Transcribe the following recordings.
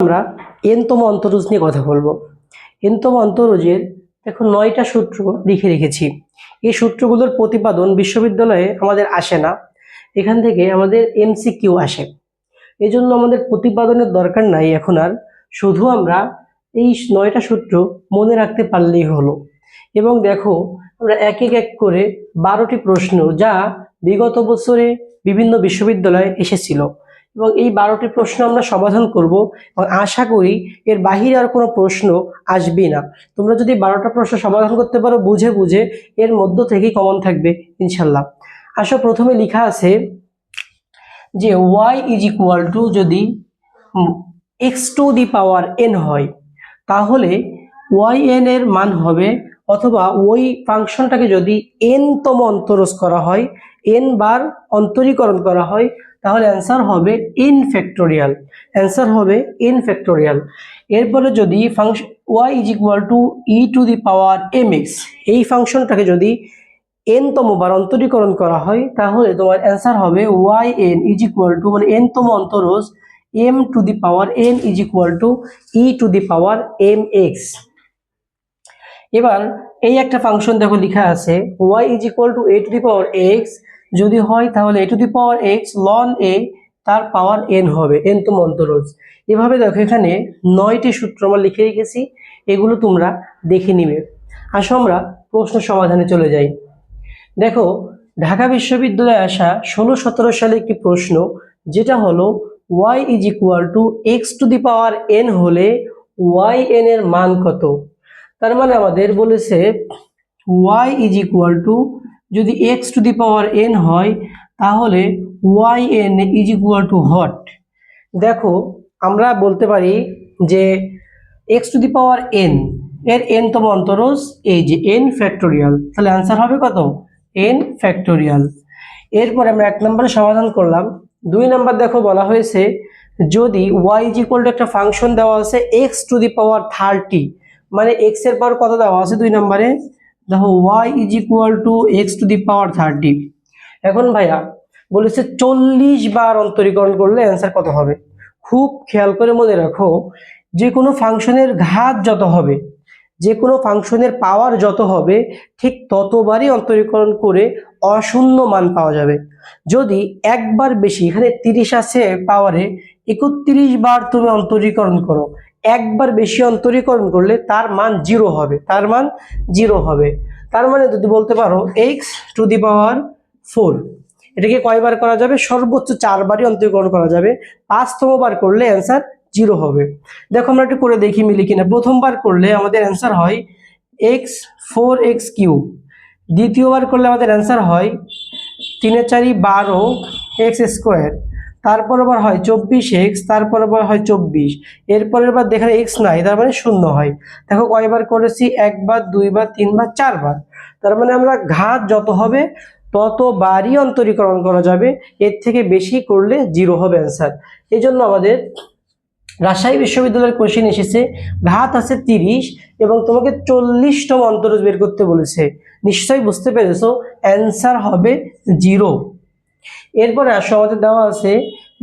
আমরা এনতম অন্তরজ নিয়ে কথা বলব। এনতম অন্তরজের দেখো নয়টা সূত্র লিখে রেখেছি। এই সূত্রগুলোর প্রতিপাদন বিশ্ববিদ্যালয়ে আমাদের আসে না। এখান থেকে আমাদের এমসিকিউ আসে। এই জন্য আমাদের প্রতিপাদনের দরকার নাই এখন আর। শুধু আমরা এই নয়টা সূত্র মনে রাখতে পারলেই হলো। এবং দেখো আমরা এক এক এক করে বারোটি প্রশ্ন যা বিগত বছরে বিভিন্ন বিশ্ববিদ্যালয়ে এসেছিল। এবং এই বারোটি প্রশ্ন আমরা সমাধান করব এবং আশা করি এর বাহিরে আর কোনো প্রশ্ন আসবে না। তোমরা যদি বারোটা প্রশ্ন সমাধান করতে পারো, বুঝে বুঝে এর মধ্য থেকেই কমন থাকবে, ইনশাল্লাহ। আসো, প্রথমে লেখা আছে যে ওয়াই ইজ ইকুয়াল টু যদি X to the power N হয়, তাহলে ওয়াই এন এর মান হবে অথবা ওই ফাংশনটাকে যদি এন তম অন্তরজ করা হয় এন বার অন্তরীকরণ করা হয় তাহলে অ্যান্সার হবে ইন ফ্যাক্টোরিয়াল অ্যান্সার হবে ইন ফ্যাক্টোরিয়াল এরপরে যদি function Y is equal to E to the power M X, এই ফাংশনটাকে যদি এন তম বার অন্তরীকরণ করা হয়, তাহলে তোমার অ্যান্সার হবে Y N is equal to মানে এন তম অন্তরজ M to the power N is equal to E to the power M X. এবার এই একটা ফাংশন দেখো লেখা আছে, Y is equal to A to the power X যদি হয় তাহলে A to the power X loan এ তার পাওয়ার এন হবে এন তো মন্তরজ এভাবে দেখো এখানে নয়টি সূত্র আমরা লিখে রেখেছি, এগুলো তোমরা দেখে নিবে। আসো আমরা প্রশ্ন সমাধানে চলে যাই। দেখো, ঢাকা বিশ্ববিদ্যালয়ে আসা ষোলো সতেরো সালে একটি প্রশ্ন, যেটা হলো Y is equal to X to the power N হলে ওয়াই এন এর মান কত? তার মানে আমাদের বলেছে ওয়াই ইজ ইকুয়াল টু যদি X to the power N হয়, তাহলে Y N is equal to hot দেখো, আমরা বলতে পারি যে X to the power N এর এন তম অন্তরজ এই যে এন ফ্যাক্টোরিয়াল তাহলে অ্যান্সার হবে কত? এন ফ্যাক্টোরিয়াল এরপরে আমরা এক নম্বরে সমাধান করলাম। দুই নাম্বার দেখো বলা হয়েছে, যদি ওয়াই ইজ ইকুয়াল টু একটা ফাংশন দেওয়া আছে X to the power thirty মানে এক্সের পাওয়ার কত দেওয়া আছে? দুই নম্বরে দেখো Y is equal to X to the power thirty এখন ভাইয়া বলেছে চল্লিশ বার অন্তরীকরণ করলে অ্যান্সার কত হবে? খুব খেয়াল করে মনে রাখো, যে কোনো ফাংশনের ঘাত যত হবে, যে কোনো ফাংশনের পাওয়ার যত হবে, ঠিক ততবারই অন্তরীকরণ করে অশূন্য মান পাওয়া যাবে। যদি একবার বেশি, এখানে তিরিশ আছে পাওয়ারে একত্রিশ বার তুমি অন্তরীকরণ করো একবার বেশি অন্তরীকরণ করলে তার মান জিরো হবে, তার মান জিরো হবে। তার মানে যদি বলতে পারো X to the power four এটাকে কয়বার করা যাবে? সর্বোচ্চ চারবারই অন্তরীকরণ করা যাবে। পাঁচতম বার করলে অ্যান্সার জিরো হবে। দেখো আমরা একটু করে দেখি মিলি কিনা। প্রথমবার করলে আমাদের অ্যান্সার হয় এক্স ফোর এক্স কিউ দ্বিতীয়বার করলে আমাদের অ্যান্সার হয় তিনে চারি বারো এক্স স্কোয়ার তারপর আবার হয় চব্বিশ এক্স তারপর আবার হয় চব্বিশ। এরপরের বার দেখে এক্স নাই, তার মানে শূন্য হয়। দেখো কয়বার করেছি? একবার দুইবার তিনবার চারবার তার মানে আমরা ঘাত যত হবে ততবারই অন্তরীকরণ করা যাবে। এর থেকে বেশি করলে জিরো হবে অ্যান্সার এই জন্য আমাদের রাজশাহী বিশ্ববিদ্যালয়ের কোশ্চেন এসেছে, ঘাত আছে তিরিশ এবং তোমাকে চল্লিশতম অন্তরজ বের করতে বলেছে। নিশ্চয়ই বুঝতে পেরেছ অ্যান্সার হবে জিরো। এরপরে আসো আমাদের দেওয়া আছে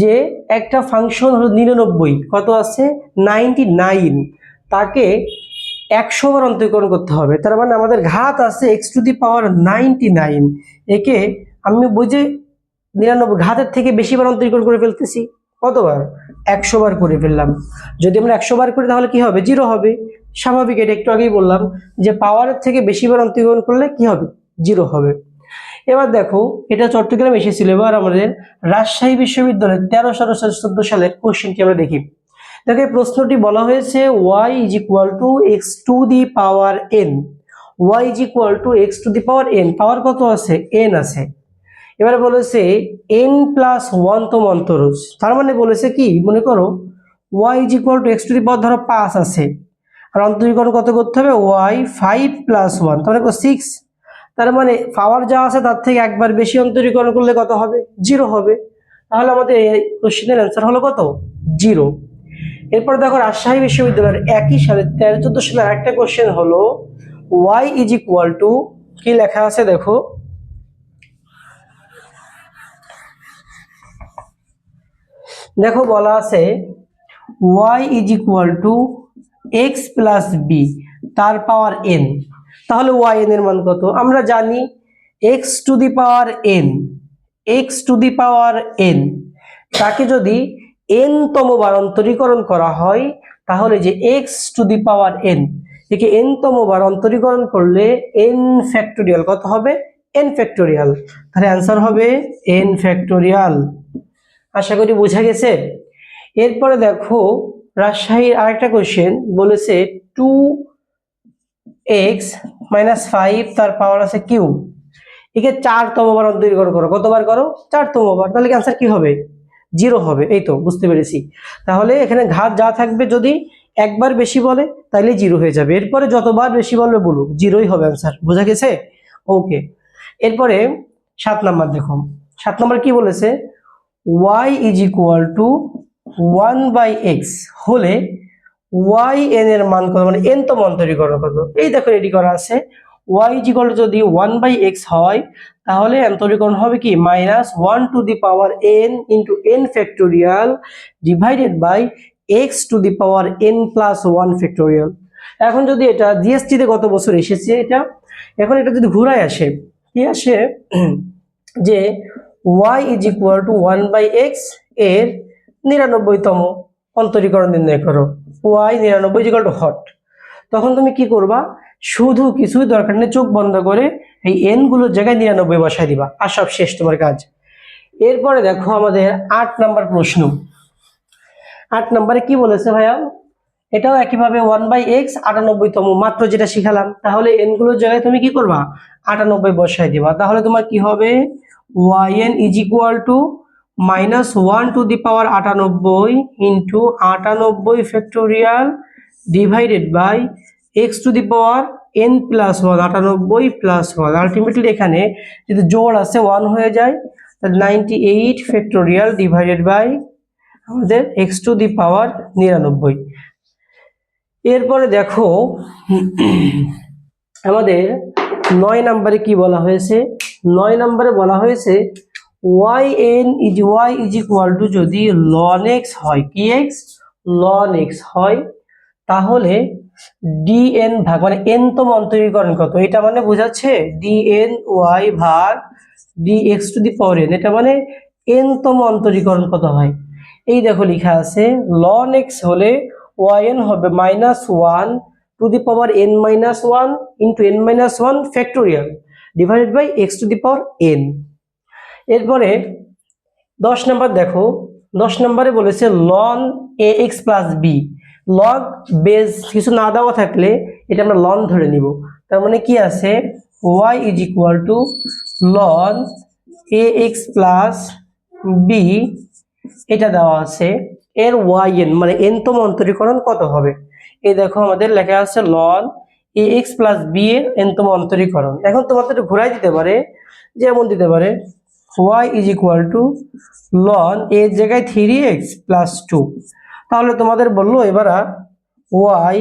যে একটা ফাংশন হলো নিরানব্বই। কত আছে? নাইনটি নাইন তাকে একশো বার অন্তরীকরণ করতে হবে। তার মানে আমাদের ঘাত আছে X to the power ninety nine একে আমি বুঝে নিরানব্বই, ঘাতের থেকে বেশি বার অন্তরীকরণ করে ফেলতেছি। কতবার? একশো বার করে ফেললাম। যদি আমরা একশো বার করি তাহলে কি হবে? জিরো হবে। স্বাভাবিক, এটা একটু আগেই বললাম যে পাওয়ারের থেকে বেশি বার অন্তরীকরণ করলে কি হবে? জিরো হবে। এবার দেখো, এটা চট্টগ্রাম এসেছিল। এবার আমাদের রাজশাহী বিশ্ববিদ্যালয়ের তেরো সাড়ে চোদ্দ সালের কোশ্চেনটি আমরা দেখি। দেখো, এই প্রশ্নটি বলা হয়েছে Y is equal to X to the power N Y is equal to X to the power N power কত আছে? এন আছে। এবারে বলেছে এন প্লাস ওয়ান তম অন্তরজ তার মানে বলেছে কি? মনে করো Y is equal to X to the power ধরো পাঁচ আছে। আর অন্তরীকরণ কত করতে হবে? ওয়াই ফাইভ প্লাস ওয়ান তাহলে সিক্স তার মানে পাওয়ার যা আছে তার থেকে একবার বেশি অন্তরীকরণ করলে কত হবে? জিরো হবে। তাহলে আমাদের এই কোশ্চেনের অ্যান্সার হলো কত? জিরো এরপর দেখো রাজশাহী বিশ্ববিদ্যালয়ের একই সালে তেরো, চোদ্দ সালে আরেকটা কোশ্চেন হলো ওয়াই ইজ ইকুয়াল টু কি লেখা আছে দেখো? দেখো বলা আছে Y is equal to X plus B তার পাওয়ার এন তাহলে ওয়াই এন এর মান কত? আমরা জানি X to the power N X to the power N তাকে যদি এন তম বারান্তরীকরণ করা হয়, তাহলে যে X to the power N একে এন তম বারান্তরীকরণ করলে এন ফ্যাক্টোরিয়াল কত হবে? এন ফ্যাক্টোরিয়াল তাহলে অ্যান্সার হবে এন ফ্যাক্টোরিয়াল আশা করি বোঝা গেছে? এরপরে দেখো, রাজশাহীর আরেকটা কোয়েশ্চেন বলেছে টু এক্স মাইনাস ফাইভ তার পাওয়ার আছে কিউ একে চারতম বার অন্তরীকরণ করো। কতবার করো? চারতম বার তাহলে অ্যান্সার কি হবে? জিরো হবে। এই তো, বুঝতে পেরেছি। তাহলে এখানে ঘাত যা থাকবে যদি একবার বেশি বলে তাহলে জিরো হয়ে যাবে। এরপরে যতবার বেশি বলবে বলুক জিরোই হবে অ্যান্সার বোঝা গেছে? ওকে এরপরে সাত নাম্বার দেখো। সাত নাম্বার কি বলেছে? Y is equal to one by X হলে ওয়াই এন এর মান কত? মানে এন তো অন্তরীকরণ কত? এই দেখো রেডি করা আছে। ওয়াই ইজ ইকুয়াল টু যদি ওয়ান বাই এক্স হয়, তাহলে অন্তরীকরণ হবে কি? Minus one to the power N into N factorial divided by X to the power N plus one factorial এখন যদি এটা জিএসটিতে গত বছর এসেছে এটা? এখন এটা যদি ঘুরায় আসে, কি আসে? যে Y is equal to one by এক্সের নিরানব্বইতম অন্তরীকরণ নির্ণয় করো। ওয়াই নিরানব্বই ইজিকাল টু হট তখন তুমি কি করবা? শুধু কিছুই দরকার নেই, চোখ বন্ধ করে এই এনগুলোর জায়গায় নিরানব্বই বসায় দিবা। আর সব শেষ তোমার কাজ। এরপরে দেখো আমাদের আট নাম্বার প্রশ্ন। আট নম্বরে কি বলেছে ভাইয়া? এটাও একইভাবে ওয়ান বাই এক্স আটানব্বইতম মাত্র যেটা শিখালাম। তাহলে এনগুলোর জায়গায় তুমি কি করবা? আটানব্বই বসায় দিবা। তাহলে তোমার কি হবে? Y N is equal to minus one to the power আটানব্বই ইন্টু আটানব্বই factorial divided by X to the power N plus one আটানব্বই প্লাস ওয়ান আলটিমেটলি এখানে যদি জোড় আছে ওয়ান হয়ে যায়, তাহলে ninety eight factorial divided by আমাদের এক্স টু দি পাওয়ার নিরানব্বই। এরপরে দেখো, আমাদের নয় নম্বরে কি বলা হয়েছে? নয় নম্বরে বলা হয়েছে Y N is Y is equal to যদি লন এক্স হয় কি এক্স লন এক্স হয়। তাহলে ডি এন ভাগ মানে এন তম অন্তরীকরণ কত? এটা মানে বোঝাচ্ছে ডি এন ওয়াই ভাগ D X to the power N এটা মানে এন তম অন্তরীকরণ কত হয়? এই দেখো লেখা আছে লন এক্স হলে ওয়াই এন হবে minus one to the power N minus one into N minus one factorial divided by X to the power N এরপরে দশ নম্বর দেখো, দশ নম্বরে বলেছে ln A X plus B log base কিছু না দেওয়া থাকলে এটা আমরা লন ধরে নিব। তার মানে কি আছে? Y is equal to ln A X plus B এটা দেওয়া আছে। এর ওয়াই এন মানে এন তম অন্তরীকরণ কত হবে? এই দেখো আমাদের লেখা আছে ln A X plus B এর এন তম অন্তরীকরণ। এখন তোমাদের ঘুরাই দিতে পারে, যেমন দিতে পারে Y is equal to ln এর জায়গায় থ্রি এক্স প্লাস টু তাহলে তোমাদের বলল এবার ওয়াই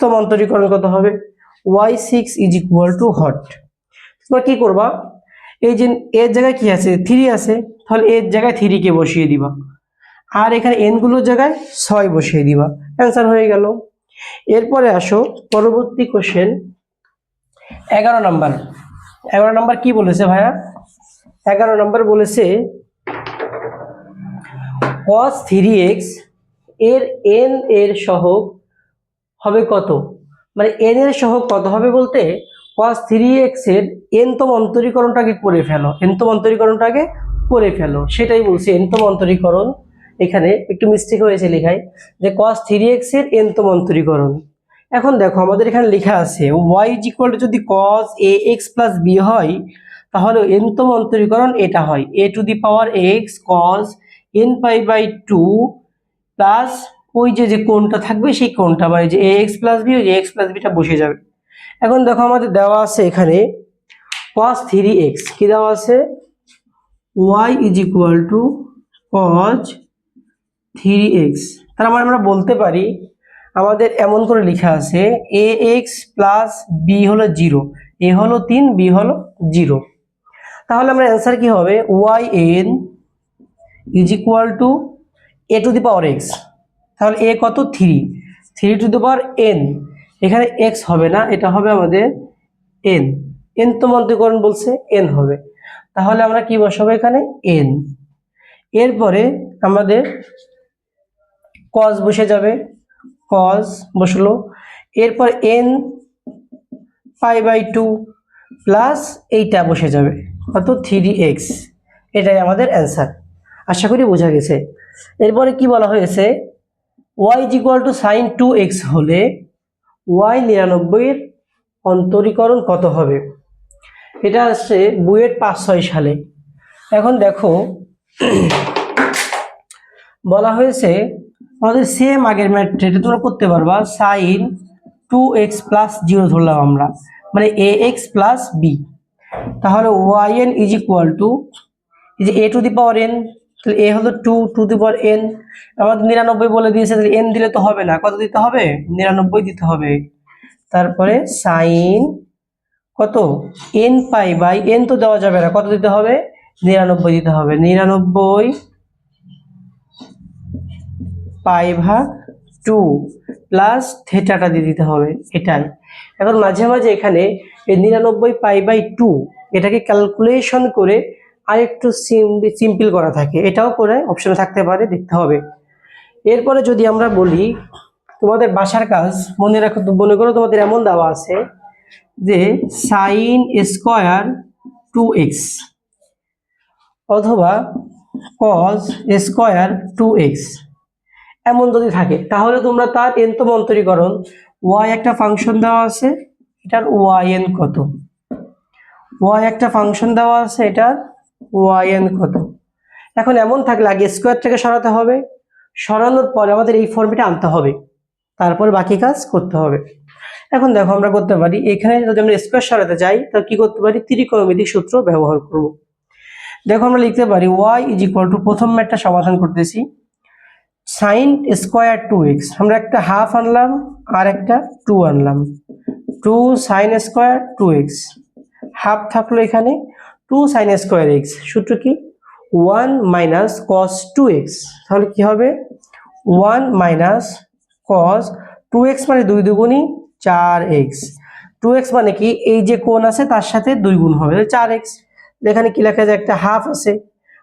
তম অন্তরীকরণ কত হবে? Y six is equal to hot তোমরা কি করবা? এই যে এর জায়গায় কি আছে? থ্রি আছে। তাহলে এর জায়গায় থ্রিকে বসিয়ে দিবা। আর এখানে এনগুলোর জায়গায় ছয় বসিয়ে দিবা। অ্যান্সার হয়ে গেল। এরপরে আসো পরবর্তী কোশ্চেন এগারো নাম্বার এগারো নাম্বার কি বলেছে ভাইয়া? এগারো নাম্বার বলেছে, cos থ্রি এক্সের এন এর সহগ হবে কত? মানে এন এর সহগ কত হবে বলতে, cos থ্রি এক্সের এনতম অন্তরীকরণটাকে করে ফেলো এনতম অন্তরীকরণটাকে করে ফেলো। সেটাই বলছি এনতম অন্তরীকরণ। এখানে একটু মিস্টেক হয়েছে লেখায়, যে cos থ্রি এক্সের এনতম অন্তরীকরণ। এখন দেখো, আমাদের এখানে লেখা আছে ওয়াই ইকুয়াল টু যদি cos A X plus B হয় তাহলে এনতম অন্তরীকরণ এটা হয়। A to the power X cos N pi by two plus ওই যে যে কোনটা থাকবে সেই কোনটা মানে যে এ এক্স প্লাস বি ওই যে এক্স প্লাস বিটা বসে যাবে। এখন দেখো আমাদের দেওয়া আছে এখানে কস থ্রি এক্স কি দেওয়া আছে? Y is equal to cos three X তার মানে আমরা বলতে পারি, আমাদের এমন করে লেখা আছে এ এক্স প্লাস বি হলো জিরো এ হলো তিন বি হলো জিরো তাহলে আমরা অ্যান্সার কি হবে? Y N is equal to A to the power X তাহলে এ কত? Three three to the power N এখানে এক্স হবে না, এটা হবে আমাদের এন এন তো মন্তকরণ বলছে এন হবে। তাহলে আমরা কি বসাবো এখানে? এন এরপরে আমাদের কজ বসে যাবে। কজ বসল। এরপর N pi by two plus এইটা বসে যাবে কত থ্রি এক্স এটাই আমাদের অ্যান্সার আশা করি বোঝা গেছে। এরপরে কি বলা হয়েছে? Y is equal to sine two X হলে ওয়াই নিরানব্বইয়ের অন্তরীকরণ কত হবে? এটা আসছে বুয়েট পাঁচ ছয় সালে। এখন দেখো, বলা হয়েছে আমাদের সেম আগের ম্যাথটা এটা তোমরা করতে পারবা। Sine two X plus zero ধরলাম আমরা। মানে এ এক্স প্লাস বি তাহলে Y N is equal to যে A to the power N তাহলে এ হলো two to the power N আমাদের নিরানব্বই বলে দিয়েছে, তাহলে এন দিলে তো হবে না। কত দিতে হবে? নিরানব্বই দিতে হবে। তারপরে সাইন কত? এন পাই বাই এন তো দেওয়া যাবে না। কত দিতে হবে? নিরানব্বই দিতে হবে। নিরানব্বই পাই ভাগ টু প্লাস থেটাটা দিয়ে দিতে হবে। এটাই। এখন মাঝে মাঝে এখানে এই নিরানব্বই পাই বাই টু এটাকে ক্যালকুলেশন করে আরেকটু সিম্পল করা থাকে। এটাও করে অপশনে থাকতে পারে, দেখতে হবে। এরপরে যদি আমরা বলি, তোমাদের বাসার কাজ, মনে রাখো, মনে করো তোমাদের এমন দেওয়া আছে যে সাইন স্কোয়ার টু এক্স অথবা কজ স্কোয়ার টু এক্স এমন যদি থাকে, তাহলে তোমরা তার এনতম অন্তরীকরণ ওয়াই একটা ফাংশন দেওয়া আছে, এটার ওয়াই এন কত? ওয়াই একটা ফাংশন দেওয়া আছে, এটার ওয়াই এন কত? এখন এমন থাকলে আগে স্কোয়ার থেকে সরাতে হবে, সরানোর পরে আমাদের এই ফর্মেটে আনতে হবে, তারপর বাকি কাজ করতে হবে। এখন দেখো আমরা করতে পারি, এখানে যদি আমরা স্কোয়ার সরাতে যাই, তাহলে কি করতে পারি? ত্রিকোণমিতিক সূত্র ব্যবহার করব। দেখো আমরা লিখতে পারি ওয়াই ইজ ইকুয়াল টু প্রথম ম্যাটটা সমাধান করতেছি সাইন স্কোয়ার টু এক্স আমরা একটা হাফ আনলাম আর একটা টু আনলাম। Two sine square two X half থাকল এখানে। টু সাইন স্কোয়ার এক্স সূত্র কি? One minus cos two X তাহলে কি হবে? One minus cos two X মানে দুই দুগুণই চার এক্স টু এক্স মানে কি? এই যে কোণ আছে, তার সাথে দুই গুণ হবে। চার এক্স এখানে কি লেখা যায়? একটা হাফ আছে।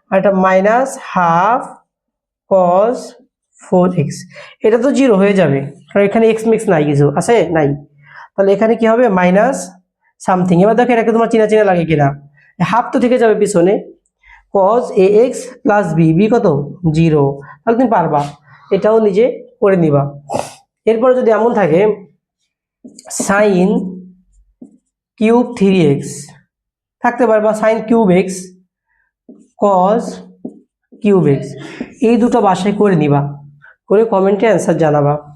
আর একটা minus half cos four X এটা তো জিরো হয়ে যাবে। কারণ এখানে এক্স মিক্স নাই কিছু, আছে? নাই। তাহলে এখানে কি হবে? মাইনাস সামথিং এবার দেখো, এটাকে তোমার চিনা চিনা লাগে কিনা? হাফ তো থেকে যাবে পিছনে। Cos A X plus B B কত? জিরো তাহলে তুমি পারবা। এটাও নিজে করে নিবা। এরপরে যদি এমন থাকে সাইন কিউব থ্রি এক্স থাকতে পারবা sine cube X cos cube X এই দুটো বাসায় করে নিবা। করে কমেন্টে অ্যান্সার জানাবা।